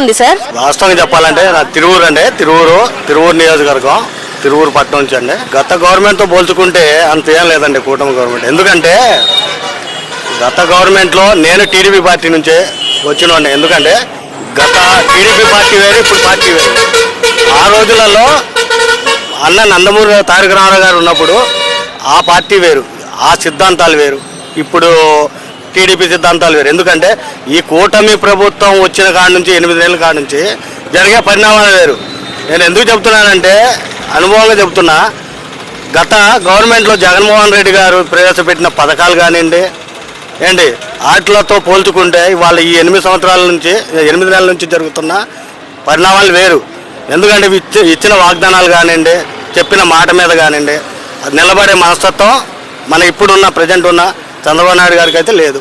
ఉంది సార్? వాస్తవంగా చెప్పాలంటే నా తిరువురు అండి. తిరువురు తిరువురు నియోజకవర్గం తిరువురు పట్టణం నుంచి అండి. గత గవర్నమెంట్తో పోల్చుకుంటే అంత ఏం లేదండి కూటమి గవర్నమెంట్ ఎందుకంటే గత గవర్నమెంట్లో నేను టీడీపీ పార్టీ నుంచే వచ్చినోండి ఎందుకంటే గత టీడీపీ పార్టీ వేరు ఇప్పుడు పార్టీ వేరు. ఆ రోజులలో అన్న నందమూరి తారక రామారావు గారు ఉన్నప్పుడు ఆ పార్టీ వేరు ఆ సిద్ధాంతాలు వేరు. ఇప్పుడు టీడీపీ సిద్ధాంతాలు వేరు. ఎందుకంటే ఈ కూటమి ప్రభుత్వం వచ్చిన కాడ నుంచి ఎనిమిది నెలల కాడ నుంచి జరిగే పరిణామాలు వేరు. నేను ఎందుకు చెప్తున్నానంటే అనుభవంగా చెప్తున్నా. గత గవర్నమెంట్లో జగన్మోహన్ రెడ్డి గారు ప్రవేశపెట్టిన పథకాలు కానివ్వండి ఏంటి వాటిలతో పోల్చుకుంటే వాళ్ళ ఈ ఎనిమిది సంవత్సరాల నుంచి ఎనిమిది నెలల నుంచి జరుగుతున్న పరిణామాలు వేరు. ఎందుకంటే ఇచ్చిన వాగ్దానాలు కానివ్వండి చెప్పిన మాట మీద కానివ్వండి అది నిలబడే మనస్తత్వం మన ఇప్పుడున్న ప్రజెంట్ ఉన్న చంద్రబాబు నాయుడు గారికి అయితే లేదు.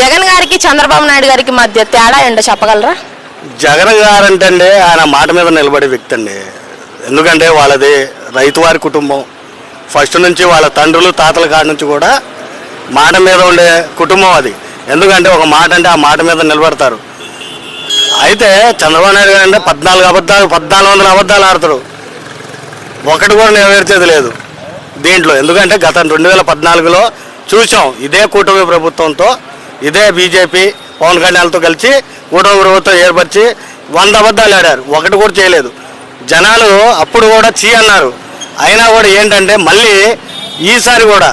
జగన్ గారికి చంద్రబాబు నాయుడు గారికి మధ్య తేడా ఏంటో చెప్పగలరా? జగన్ గారు అంటే అండి ఆయన మాట మీద నిలబడే వ్యక్తి అండి. ఎందుకంటే వాళ్ళది రైతువారి కుటుంబం. ఫస్ట్ నుంచి వాళ్ళ తండ్రులు తాతల కాడ నుంచి కూడా మాట మీద ఉండే కుటుంబం అది. ఎందుకంటే ఒక మాట అంటే ఆ మాట మీద నిలబడతారు. అయితే చంద్రబాబు నాయుడు గారు అంటే పద్నాలుగు అబద్ధాలు పద్నాలుగు వందల అబద్ధాలు ఆడతారు. ఒకటి కూడా నెరవేర్చేది లేదు దీంట్లో. ఎందుకంటే గత రెండు వేల పద్నాలుగులో చూసాం ఇదే కూటమి ప్రభుత్వంతో ఇదే బీజేపీ పవన్ కళ్యాణ్తో కలిసి కూటమి ప్రభుత్వం ఏర్పరిచి వంద అబద్ధాలు ఆడారు. ఒకటి కూడా చేయలేదు. జనాలు అప్పుడు కూడా చీ అన్నారు. అయినా కూడా ఏంటంటే మళ్ళీ ఈసారి కూడా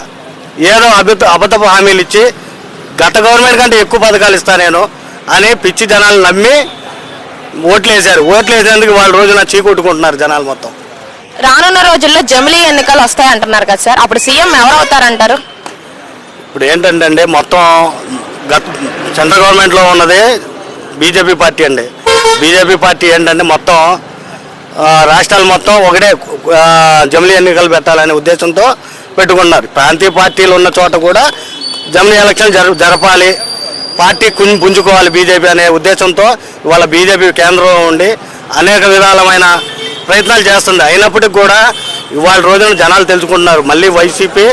ఏదో అబద్ధ అబద్ధపు హామీలు ఇచ్చి గత గవర్నమెంట్ కంటే ఎక్కువ పథకాలు ఇస్తా నేను అని పిచ్చి జనాలు నమ్మి ఓట్లు వేశారు ఓట్లు వేసేందుకు వాళ్ళ రోజున చీకొట్టుకుంటున్నారు జనాలు మొత్తం. రానున్న రోజుల్లో జమిలీ ఎన్నికలు వస్తాయి అంటున్నారు కదా సార్. అప్పుడు సీఎం ఎవరు అవుతారంటారు? ఇప్పుడు ఏంటంటే అండి మొత్తం గత సెంట్రల్ గవర్నమెంట్లో ఉన్నది బీజేపీ పార్టీ అండి. బీజేపీ పార్టీ ఏంటంటే మొత్తం రాష్ట్రాలు మొత్తం ఒకటే జమిలీ ఎన్నికలు పెట్టాలనే ఉద్దేశంతో పెట్టుకున్నారు. ప్రాంతీయ పార్టీలు ఉన్న చోట కూడా జమిలీ ఎలక్షన్ జర జరపాలి. పార్టీ కుం పుంజుకోవాలి బీజేపీ అనే ఉద్దేశంతో ఇవాళ బీజేపీ కేంద్రంలో ఉండి అనేక విధాలమైన ప్రయత్నాలు చేస్తుంది. అయినప్పటికీ కూడా ఇవాళ రోజున జనాలు తెలుసుకుంటున్నారు. మళ్ళీ వైసీపీ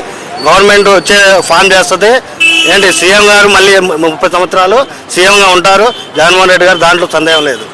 గవర్నమెంట్ వచ్చే ఫామ్ చేస్తుంది. ఏంటి సీఎం గారు మళ్ళీ ముప్పై సంవత్సరాలు సీఎంగా ఉంటారు. జగన్మోహన్ రెడ్డి గారు దాంట్లో సందేహం లేదు.